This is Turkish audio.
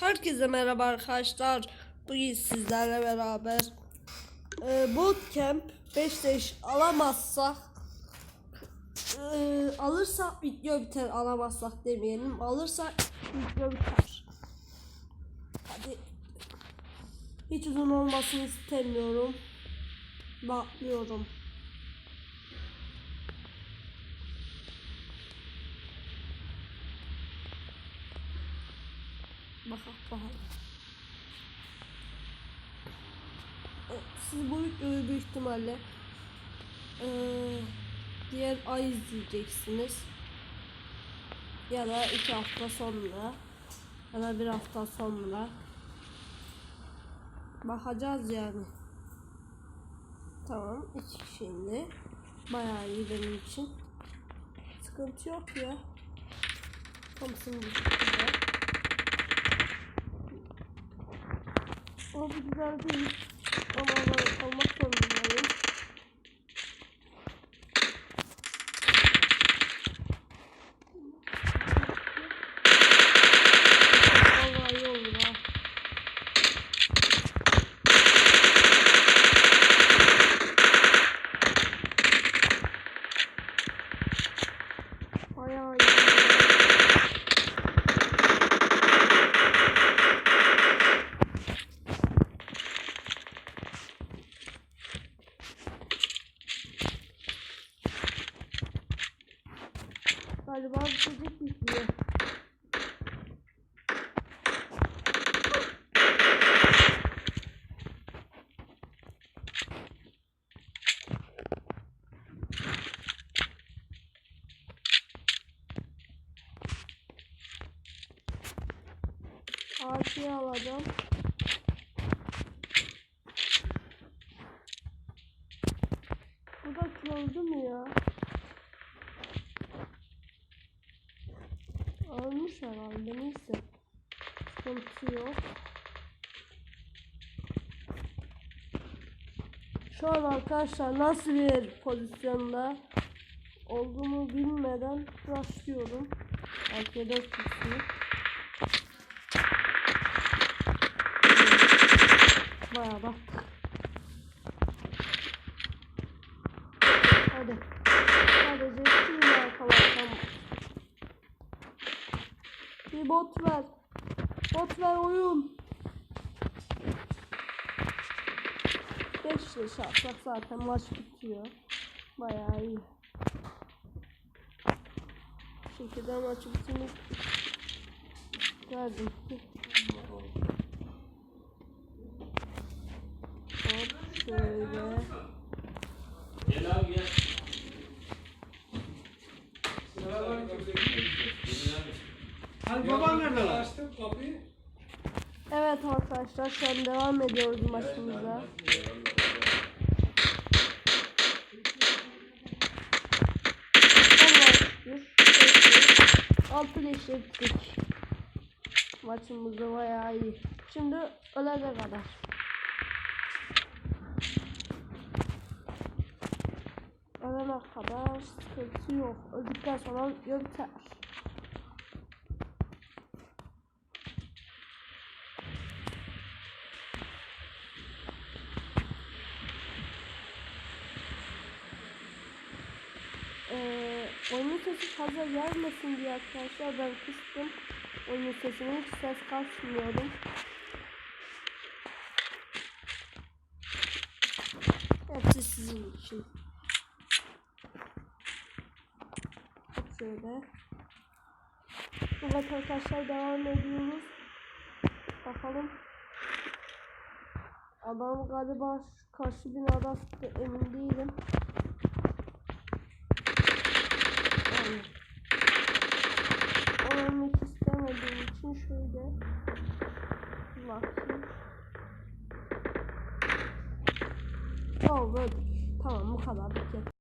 Herkese merhaba arkadaşlar. Bugün sizlerle beraber e, bootcamp 5 leş alamazsak e, alırsak video biter alamazsak demeyelim alırsak video biter. Hadi hiç uzun olmasını istemiyorum. Bakıyorum. Bakalım bakalım. Evet, Siz bu videoyu büyük ihtimalle eee, diğer ay izleyeceksiniz. Ya da iki hafta sonra ya da bir hafta sonra bakacağız yani. Tamam iki şimdi bayağı iyi benim için. Sıkıntı yok ya. Thompson bu şekilde. Ama bu güzel değil. Ama almak zorundayım. Vallahi iyi olur ha. Bayağı iyi. Galiba bir çocuk yüklüyor. Ağaçıyı alacağım. Bu da kırıldı mı ya? Almış herhalde neyse. Sıkıntı yok. Şu an arkadaşlar nasıl bir pozisyonda olduğumu bilmeden başlıyorum. Belki de kısmı. Bayağı da. Hadi. Sadece şimdi yakalasam bir bot ver. Bot ver oyun. 5 leş atsak zaten maç bitiyor. Bayağı iyi. Bu şekilde maçı bitirmek verdim. Hop şöyle. Gel abi gel. Hadi baban nerede lan? Açtım kapıyı. Evet arkadaşlar şu an devam ediyoruz maçımıza. Allah'a şükür. Peki. Altı leşe gittik. Maçımızda bayağı iyi. Şimdi ölene kadar. Ölene kadar sıkıntı yok. Öldükten sonra yönter. Oyunun sesi fazla gelmesin diye arkadaşlar ben kıstım. Oyunun sesini hiç ses kasmıyorum. Hepsi sizin için. Şöyle. Evet arkadaşlar devam ediyoruz. Bakalım. Adam galiba karşı binada emin değilim. Yani. Ölmek istemediğim için şöyle bakayım. Öldük. Tamam bu kadar.